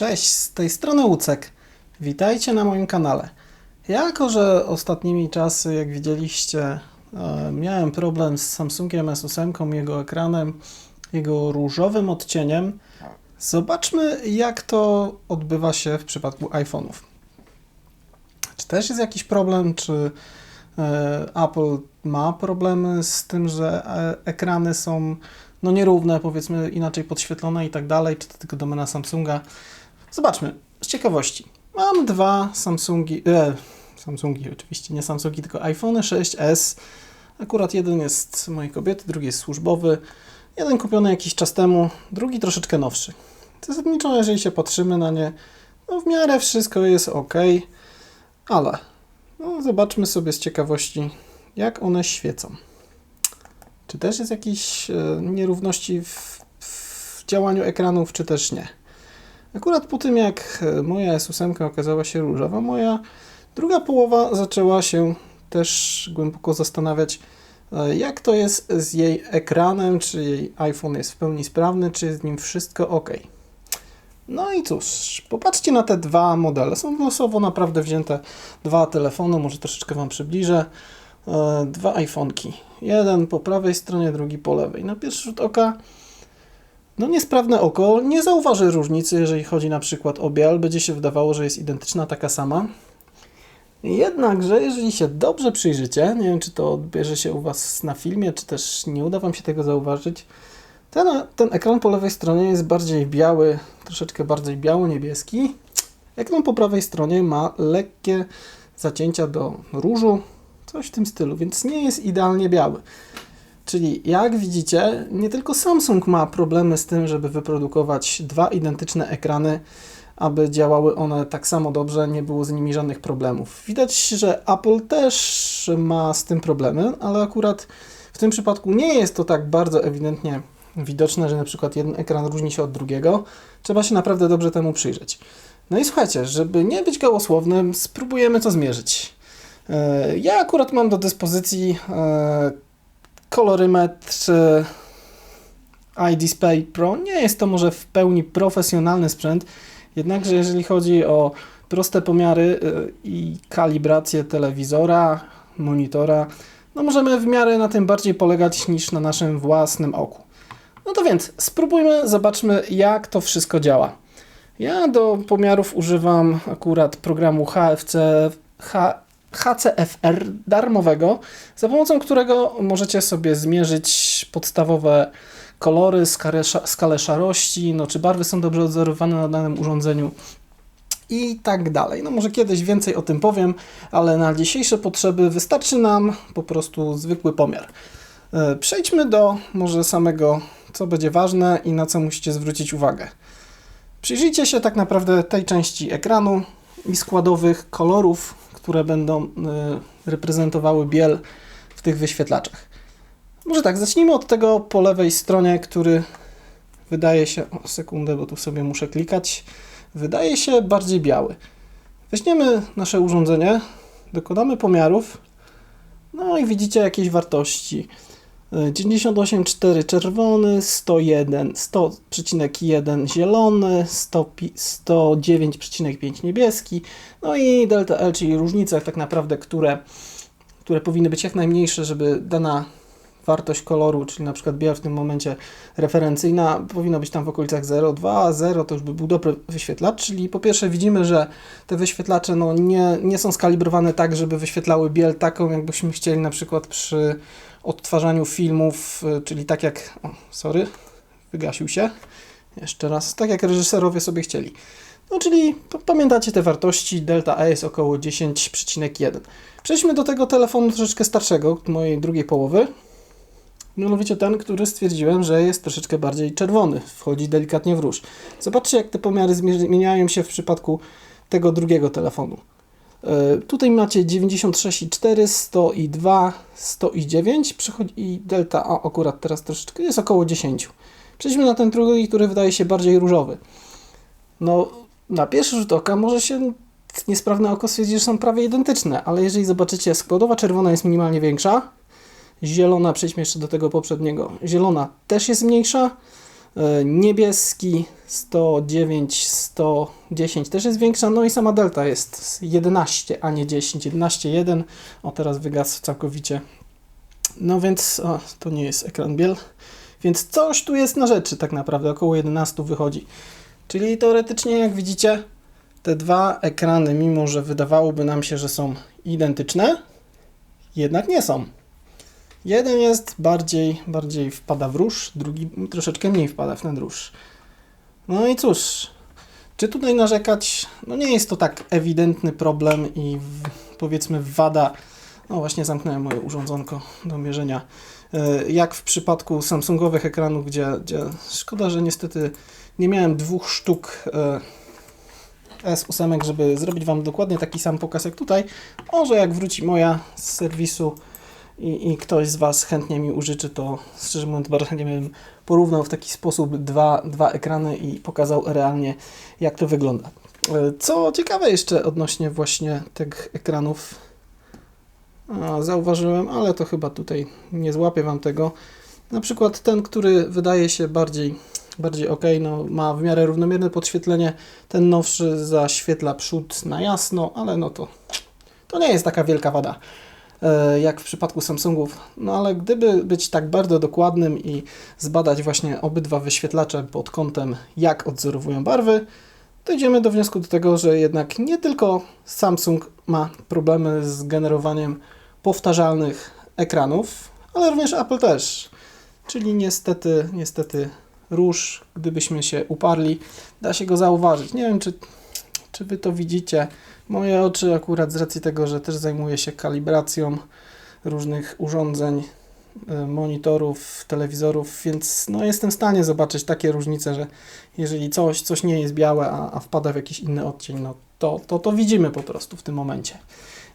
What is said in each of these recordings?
Cześć, z tej strony Łucek. Witajcie na moim kanale. Jako, że ostatnimi czasy, jak widzieliście, e, miałem problem z Samsungiem S8, jego ekranem, jego różowym odcieniem, zobaczmy, jak to odbywa się w przypadku iPhone'ów. Czy też jest jakiś problem, czy e, Apple ma problemy z tym, że e, ekrany są no nierówne, powiedzmy inaczej podświetlone i tak dalej, czy to tylko domena Samsunga. Zobaczmy, z ciekawości. Mam dwa Samsungi, e, Samsungi oczywiście, nie Samsungi, tylko iPhone 6s. Akurat jeden jest mojej kobiety, drugi jest służbowy. Jeden kupiony jakiś czas temu, drugi troszeczkę nowszy. Zasadniczo, jeżeli się patrzymy na nie, no w miarę wszystko jest ok, ale no zobaczmy sobie z ciekawości, jak one świecą. Czy też jest jakieś e, nierówności w, w działaniu ekranów, czy też nie? Akurat po tym, jak e, moja S8 okazała się różowa, moja druga połowa zaczęła się też głęboko zastanawiać, e, jak to jest z jej ekranem, czy jej iPhone jest w pełni sprawny, czy jest z nim wszystko ok. No i cóż, popatrzcie na te dwa modele. Są losowo naprawdę wzięte dwa telefony, może troszeczkę Wam przybliżę. E, dwa iPhone'ki. Jeden po prawej stronie, drugi po lewej. Na pierwszy rzut oka no niesprawne oko nie zauważy różnicy, jeżeli chodzi na przykład o biel, będzie się wydawało, że jest identyczna, taka sama. Jednakże, jeżeli się dobrze przyjrzycie, nie wiem czy to odbierze się u Was na filmie, czy też nie uda Wam się tego zauważyć, ten, ten ekran po lewej stronie jest bardziej biały, troszeczkę bardziej biało-niebieski. Ekran po prawej stronie ma lekkie zacięcia do różu, coś w tym stylu, więc nie jest idealnie biały. Czyli jak widzicie, nie tylko Samsung ma problemy z tym, żeby wyprodukować dwa identyczne ekrany, aby działały one tak samo dobrze, nie było z nimi żadnych problemów. Widać, że Apple też ma z tym problemy, ale akurat w tym przypadku nie jest to tak bardzo ewidentnie widoczne, że na przykład jeden ekran różni się od drugiego. Trzeba się naprawdę dobrze temu przyjrzeć. No i słuchajcie, żeby nie być gołosłownym, spróbujemy to zmierzyć. E, ja akurat mam do dyspozycji e, kolorymetr iDisplay Pro. Nie jest to może w pełni profesjonalny sprzęt, jednakże jeżeli chodzi o proste pomiary y, i kalibrację telewizora, monitora, no możemy w miarę na tym bardziej polegać niż na naszym własnym oku. No to więc spróbujmy, zobaczmy jak to wszystko działa. Ja do pomiarów używam akurat programu HFC, HCFR darmowego, za pomocą którego możecie sobie zmierzyć podstawowe kolory, skalę, skalę szarości, no, czy barwy są dobrze odzorowane na danym urządzeniu i tak dalej. No może kiedyś więcej o tym powiem, ale na dzisiejsze potrzeby wystarczy nam po prostu zwykły pomiar. E, przejdźmy do może samego, co będzie ważne i na co musicie zwrócić uwagę. Przyjrzyjcie się tak naprawdę tej części ekranu i składowych kolorów, które będą y, reprezentowały biel w tych wyświetlaczach. Może tak, zacznijmy od tego po lewej stronie, który wydaje się, o sekundę, bo tu sobie muszę klikać, wydaje się bardziej biały. Weźmiemy nasze urządzenie, dokonamy pomiarów, no i widzicie jakieś wartości. 98,4 czerwony, 101, 100,1 zielony, 109,5 niebieski, no i delta L, czyli różnice tak naprawdę, które, które powinny być jak najmniejsze, żeby dana wartość koloru, czyli na przykład biała w tym momencie referencyjna, powinna być tam w okolicach 0,2, a 0 to już by był dobry wyświetlacz, czyli po pierwsze widzimy, że te wyświetlacze no, nie, nie są skalibrowane tak, żeby wyświetlały biel taką, jakbyśmy chcieli na przykład przy odtwarzaniu filmów, y, czyli tak jak, o, sorry, wygasił się, jeszcze raz, tak jak reżyserowie sobie chcieli. No czyli pamiętacie te wartości, delta E jest około 10,1. Przejdźmy do tego telefonu troszeczkę starszego, mojej drugiej połowy. Mianowicie ten, który stwierdziłem, że jest troszeczkę bardziej czerwony, wchodzi delikatnie w róż. Zobaczcie, jak te pomiary zmieniają się w przypadku tego drugiego telefonu. E, tutaj macie 96,4, 102, 109 przychodzi i delta A akurat teraz troszeczkę jest około 10. Przejdźmy na ten drugi, który wydaje się bardziej różowy. No, na pierwszy rzut oka może się niesprawne oko stwierdzić, że są prawie identyczne, ale jeżeli zobaczycie, składowa czerwona jest minimalnie większa, zielona, przejdźmy jeszcze do tego poprzedniego, zielona też jest mniejsza, Niebieski 109, 110 też jest większa, no i sama delta jest 11, a nie 10, 11.1. O, teraz wygasł całkowicie. No więc o, to nie jest ekran biel. Więc coś tu jest na rzeczy tak naprawdę, około 11 wychodzi. Czyli teoretycznie, jak widzicie, te dwa ekrany, mimo że wydawałoby nam się, że są identyczne, jednak nie są. Jeden jest bardziej, bardziej wpada w róż, drugi troszeczkę mniej wpada w ten róż. No i cóż, czy tutaj narzekać? No nie jest to tak ewidentny problem i powiedzmy wada. No właśnie zamknąłem moje urządzonko do mierzenia. E, Jak w przypadku Samsungowych ekranów, gdzie, gdzie szkoda, że niestety nie miałem dwóch sztuk e, S8, żeby zrobić Wam dokładnie taki sam pokaz jak tutaj. Może jak wróci moja z serwisu i, i ktoś z Was chętnie mi użyczy, to szczerze mówiąc bardzo chętnie bym porównał w taki sposób dwa, dwa ekrany i pokazał realnie jak to wygląda. E, Co ciekawe jeszcze odnośnie właśnie tych ekranów a, zauważyłem, ale to chyba tutaj nie złapię Wam tego. Na przykład ten, który wydaje się bardziej, bardziej ok, no, ma w miarę równomierne podświetlenie. Ten nowszy zaświetla przód na jasno, ale no to, to nie jest taka wielka wada e, jak w przypadku Samsungów. No ale gdyby być tak bardzo dokładnym i zbadać właśnie obydwa wyświetlacze pod kątem, jak odzorowują barwy, dojdziemy do wniosku do tego, że jednak nie tylko Samsung ma problemy z generowaniem powtarzalnych ekranów, ale również Apple też. Czyli niestety, niestety róż, gdybyśmy się uparli, da się go zauważyć. Nie wiem, czy, czy Wy to widzicie. Moje oczy akurat z racji tego, że też zajmuję się kalibracją różnych urządzeń, y, monitorów, telewizorów, więc no, jestem w stanie zobaczyć takie różnice, że jeżeli coś, coś nie jest białe, a, a wpada w jakiś inny odcień, no to, to to widzimy po prostu w tym momencie.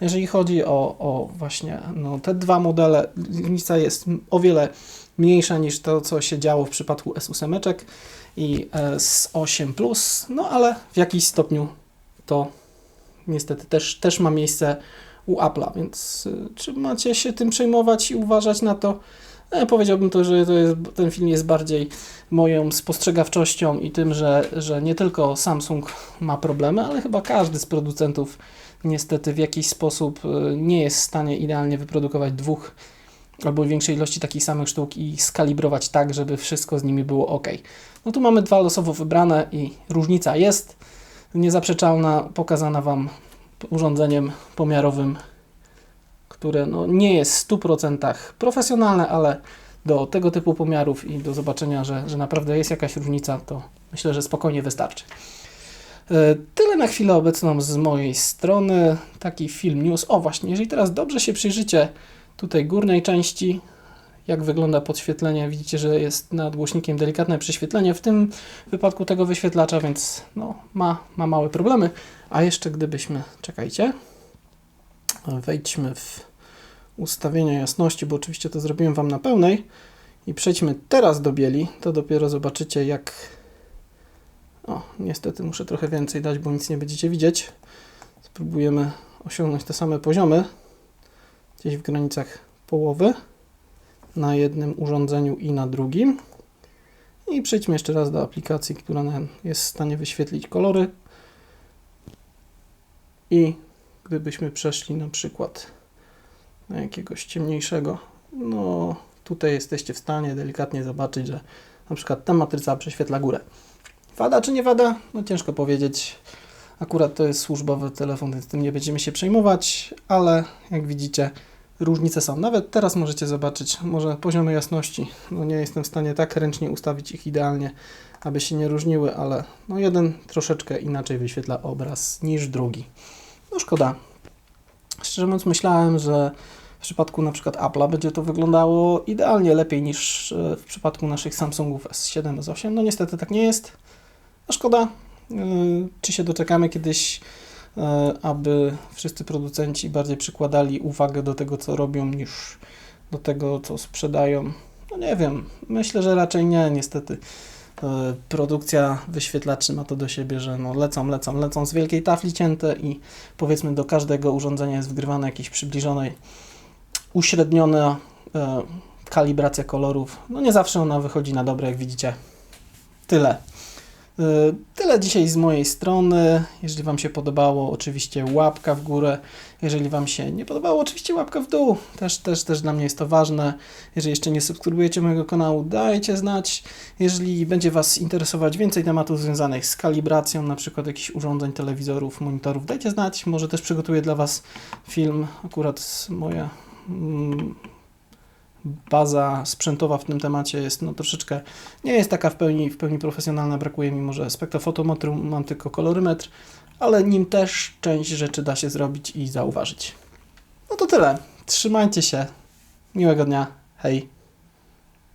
Jeżeli chodzi o, o właśnie no, te dwa modele, różnica jest o wiele mniejsza niż to, co się działo w przypadku S8 i S8 Plus, no ale w jakiś stopniu to niestety też, też ma miejsce u Apple'a, więc y, czy macie się tym przejmować i uważać na to? E, powiedziałbym to, że to jest, ten film jest bardziej moją spostrzegawczością i tym, że, że nie tylko Samsung ma problemy, ale chyba każdy z producentów niestety w jakiś sposób y, nie jest w stanie idealnie wyprodukować dwóch albo większej ilości takich samych sztuk i skalibrować tak, żeby wszystko z nimi było ok. No tu mamy dwa losowo wybrane i różnica jest niezaprzeczalna, pokazana Wam urządzeniem pomiarowym, które no, nie jest w 100% profesjonalne, ale do tego typu pomiarów i do zobaczenia, że, że naprawdę jest jakaś różnica, to myślę, że spokojnie wystarczy. E, Tyle na chwilę obecną z mojej strony. Taki film news. O właśnie, jeżeli teraz dobrze się przyjrzycie tutaj górnej części, jak wygląda podświetlenie, widzicie, że jest nad głośnikiem delikatne prześwietlenie w tym wypadku tego wyświetlacza, więc no, ma, ma małe problemy. A jeszcze gdybyśmy, czekajcie, wejdźmy w ustawienia jasności, bo oczywiście to zrobiłem Wam na pełnej i przejdźmy teraz do bieli, to dopiero zobaczycie jak o, niestety muszę trochę więcej dać, bo nic nie będziecie widzieć. Spróbujemy osiągnąć te same poziomy. Gdzieś w granicach połowy. Na jednym urządzeniu i na drugim. I przejdźmy jeszcze raz do aplikacji, która jest w stanie wyświetlić kolory. I gdybyśmy przeszli na przykład na jakiegoś ciemniejszego, no tutaj jesteście w stanie delikatnie zobaczyć, że na przykład ta matryca prześwietla górę. Wada czy nie wada? No ciężko powiedzieć. Akurat to jest służbowy telefon, więc tym nie będziemy się przejmować, ale jak widzicie, różnice są. Nawet teraz możecie zobaczyć, może poziomy jasności. No nie jestem w stanie tak ręcznie ustawić ich idealnie, aby się nie różniły, ale no jeden troszeczkę inaczej wyświetla obraz niż drugi. No szkoda. Szczerze mówiąc, myślałem, że w przypadku na przykład Apple'a będzie to wyglądało idealnie lepiej niż e, w przypadku naszych Samsungów S7, S8. No niestety tak nie jest. No szkoda. Yy, Czy się doczekamy kiedyś, aby wszyscy producenci bardziej przykładali uwagę do tego, co robią, niż do tego, co sprzedają? No nie wiem. Myślę, że raczej nie, niestety. Yy, Produkcja wyświetlaczy ma to do siebie, że no lecą, lecą, lecą z wielkiej tafli cięte i powiedzmy do każdego urządzenia jest wgrywane jakieś przybliżonej, uśredniona yy, kalibracja kolorów. No nie zawsze ona wychodzi na dobre, jak widzicie tyle. Y, Tyle dzisiaj z mojej strony. Jeżeli Wam się podobało, oczywiście łapka w górę. Jeżeli Wam się nie podobało, oczywiście łapka w dół. Też, też, też dla mnie jest to ważne. Jeżeli jeszcze nie subskrybujecie mojego kanału, dajcie znać. Jeżeli będzie Was interesować więcej tematów związanych z kalibracją, na przykład jakichś urządzeń, telewizorów, monitorów, dajcie znać. Może też przygotuję dla Was film. Akurat moja mm, baza sprzętowa w tym temacie jest no, troszeczkę nie jest taka w pełni, w pełni profesjonalna, brakuje mi może spektrofotometru, mam tylko kolorymetr, ale nim też część rzeczy da się zrobić i zauważyć. No to tyle. Trzymajcie się. Miłego dnia. Hej.